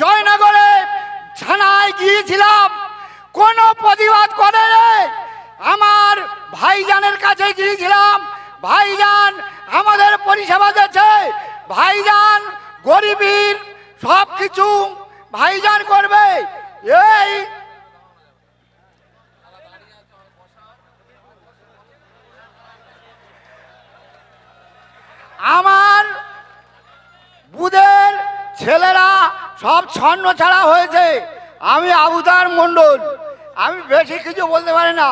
জয়নগরে থানায় গিয়েছিলাম। কোনো প্রতিবাদ করে আমার ভাইজানের কাছে গিয়েছিলাম। ভাইজান আমাদের পরিষেবা দিচ্ছে ভাইজান গরিবীর সব কিছু ভাইজান করবে। এই আমার বুধের ছেলেরা সব ছন্ন ছাড়া হয়েছে। আমি আবুদার মণ্ডল। আমি বেশি কিছু বলতে পারি না।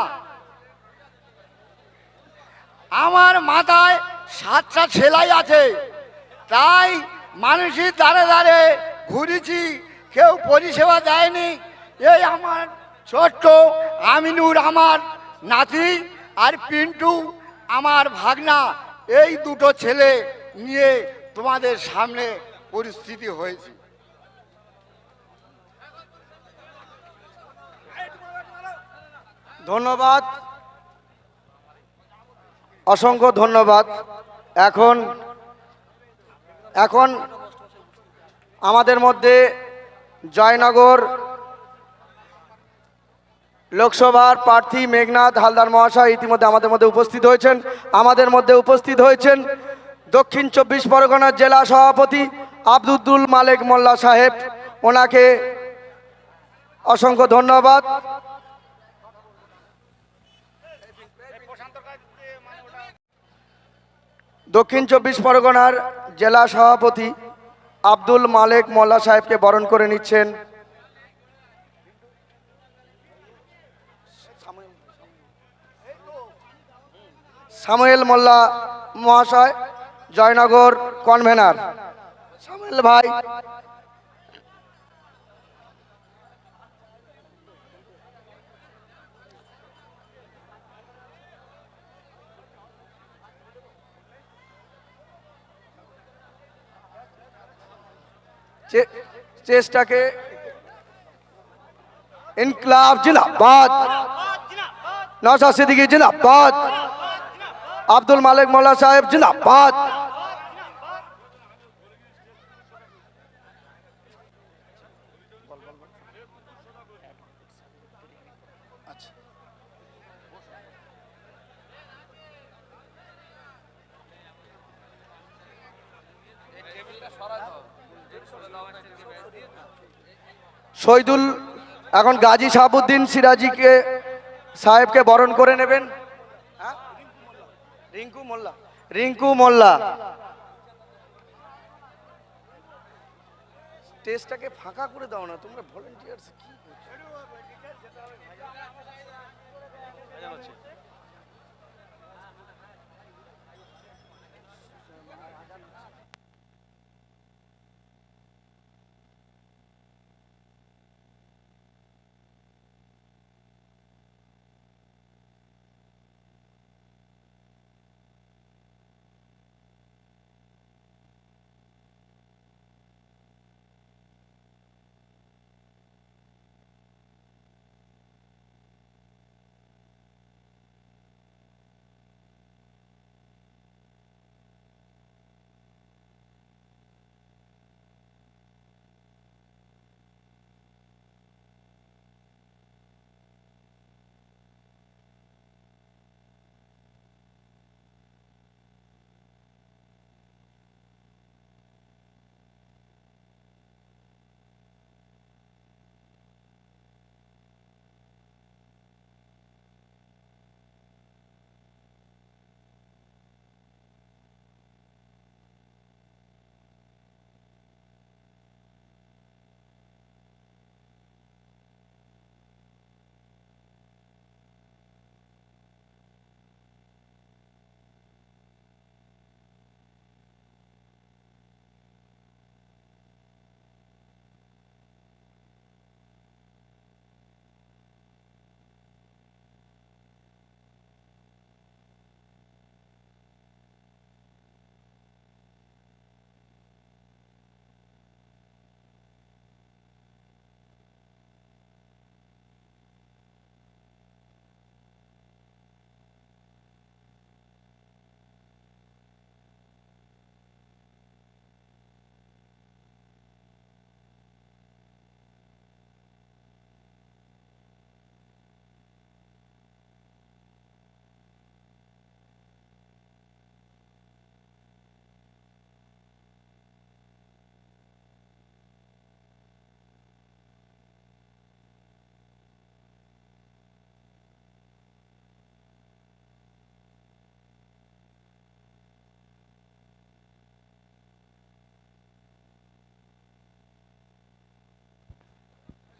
আমার মাথায় সাতটা ছেলাই আছে। তাই মানুষের দাঁড়ে দাঁড়ে ঘুরেছি। কেউ পরিষেবা দেয়নি। এই আমার ছোট্ট আমিনুর আমার নাতি আর পিন্টু, আমার ভাগনা, এই দুটো ছেলে নিয়ে তোমাদের সামনে পরিস্থিতি হয়েছে। ধন্যবাদ। অসংখ্য ধন্যবাদ। এখন এখন আমাদের মধ্যে জয়নগর লোকসভার প্রার্থী মেঘনাথ হালদার মহাশয় ইতিমধ্যে আমাদের মধ্যে উপস্থিত হয়েছেন। আমাদের মধ্যে উপস্থিত হয়েছেন দক্ষিণ চব্বিশ পরগনার জেলা সভাপতি আব্দুদ্দুল মালেক মোল্লা সাহেব। ওনাকে অসংখ্য ধন্যবাদ। দক্ষিণ চব্বিশ পরগনার জেলা সভাপতি আব্দুল মালেক মোল্লা সাহেবকে বরণ করে নিচ্ছেন। সামুয়েল মোল্লা মহাশয়, জয়নগর কনভেনার। সামুয়েল ভাই চেষ্টাকে ইনকলাব জিন্দাবাদ নওশাদ সিদ্দিকী জিন্দাবাদ আব্দুল মালিক মোল্লা সাহেব জিন্দাবাদ শহীদুল এখন গাজী শাহাবুদ্দিন সিরাজিকে, সাহেবকে বরণ করে নেবেন। হ্যাঁ? রিঙ্কু মোল্লা। রিঙ্কু মোল্লা। স্টেজটাকে ফাঁকা করে দাও না, তোমরা ভলেন্টিয়ার্স কি?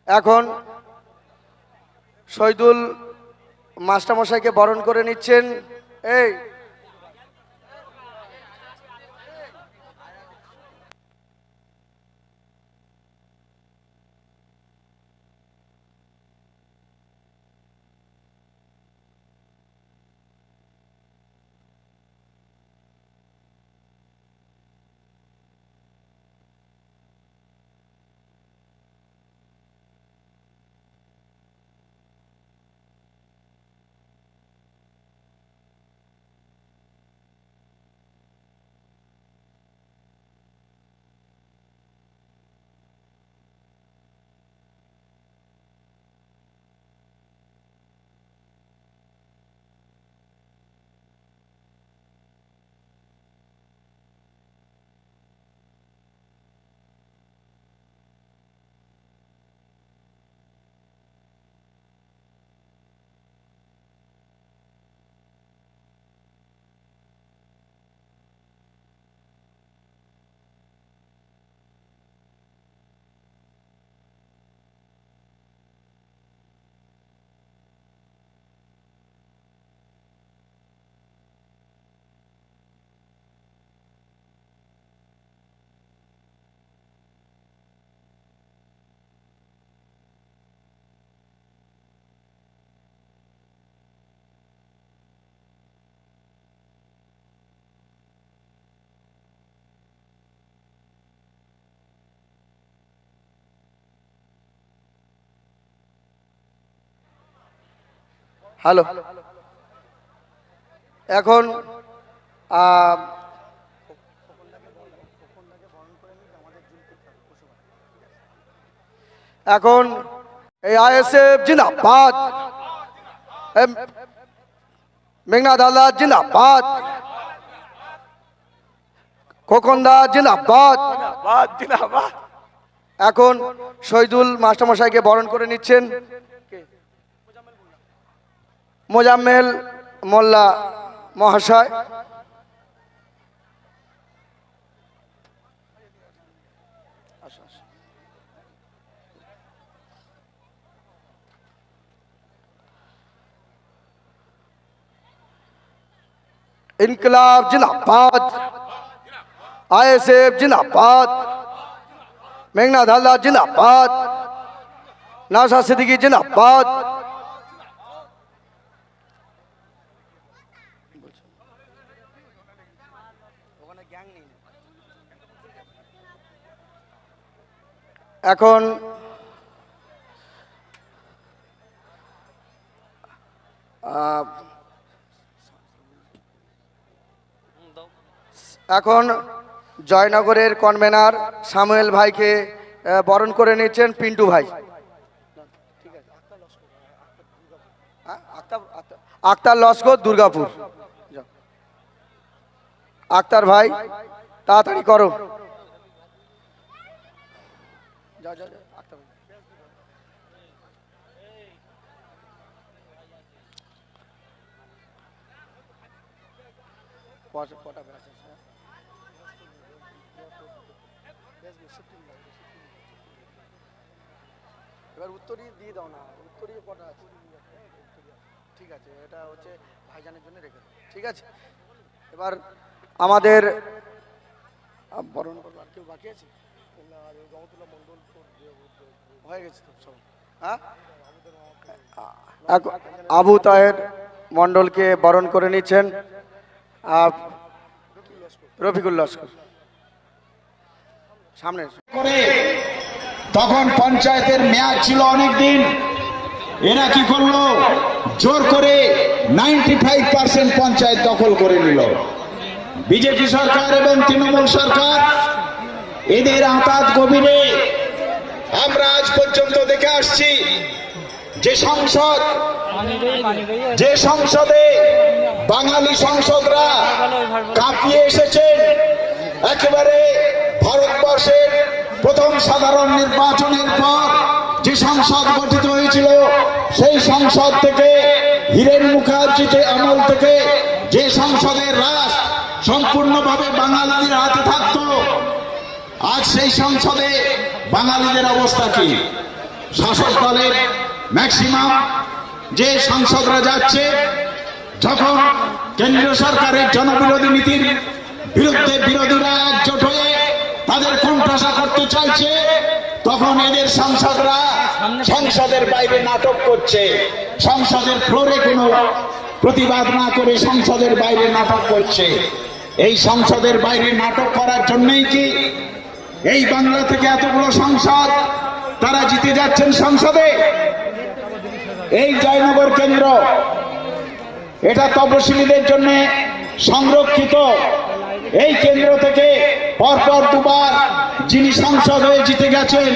এখন শহীদুল মাস্টারমশাইকে বরণ করে নিচ্ছেন। এই হ্যালো। এখন এখন এই আইএসএফ জিন্দাবাদ। মেঘনাথ হালদার জিন্দাবাদ। খোকনদা জিন্দাবাদ। এখন শহীদুল মাস্টারমশাইকে বরণ করে নিচ্ছেন। মোজাম্মেল মোল্লা মহাশয় इनकलाब जिंदाबाद आईएसएफ जिंदाबाद मेघनाथ हल्ला जिंदाबाद नासा सिद्दीकी जिंदाबाद এখন এখন জয়নগরের কনভেনার সামুয়েল ভাইকে বরণ করে নিচ্ছেন পিন্টু ভাই। আক্তার লস্কর, দুর্গাপুর। আক্তার ভাই, তাড়াতাড়ি করো। যাও, যাও, যাও, ভাই। কটা- আছে? এবার উত্তরই দিয়ে দাও না উত্তরই কটা আছে ঠিক আছে এটা হচ্ছে ভাইজানের জন্য রেখে ঠিক আছে এবার আমাদের বরণ করব আর কেউ বাকি আছে হয়ে গেছে তো সব। হ্যাঁ? এখন আবু তাহের মণ্ডলকে বরণ করে নিচ্ছেন রফিকুল লস্কর। সামনে করে তখন পঞ্চায়েতের মেয়াদ ছিল অনেক দিন এরা কি করল? জোর করে নাইনটি ফাইভ পার্সেন্ট পঞ্চায়েত দখল করে নিল। বিজেপি সরকার এবং তৃণমূল সরকার এদের আঁতাত গভীরে আমরা আজ পর্যন্ত দেখে আসছি যে সংসদ, যে সংসদে বাঙালি সংসদরা কাঁপিয়ে এসেছেন, একেবারে ভারতবর্ষের প্রথম সাধারণ নির্বাচনের পর যে সংসদ গঠিত হয়েছিল, সেই সংসদ থেকে হীরেন মুখার্জিতে আমল থেকে যে সংসদের রাস সম্পূর্ণভাবে বাঙালিদের হাতে থাকতো আজ সেই সংসদে বাঙালিদের অবস্থা কি? শাসক দলের ম্যাক্সিমাম যে সাংসদরা যাচ্ছে, যখন কেন্দ্রীয় সরকারের জনবিরোধী নীতির বিরুদ্ধে বিরোধীরা একজোট হয়ে তাদের কণ্ঠাসা করতে চাইছে, তখন এদের সাংসদরা সংসদের বাইরে নাটক করছে। সংসদের ফ্লোরে কোনো প্রতিবাদ না করে সংসদের বাইরে নাটক করছে। এই সংসদের বাইরে নাটক করার জন্যই কি এই বাংলা থেকে এতগুলো সংসদ, তারা জিতে যাচ্ছেন সংসদে। এই জয়নগর কেন্দ্র, এটা তপশিলীদের জন্য সংরক্ষিত। এই কেন্দ্র থেকে পরপর দুবার যিনি সংসদ হয়ে জিতে গেছেন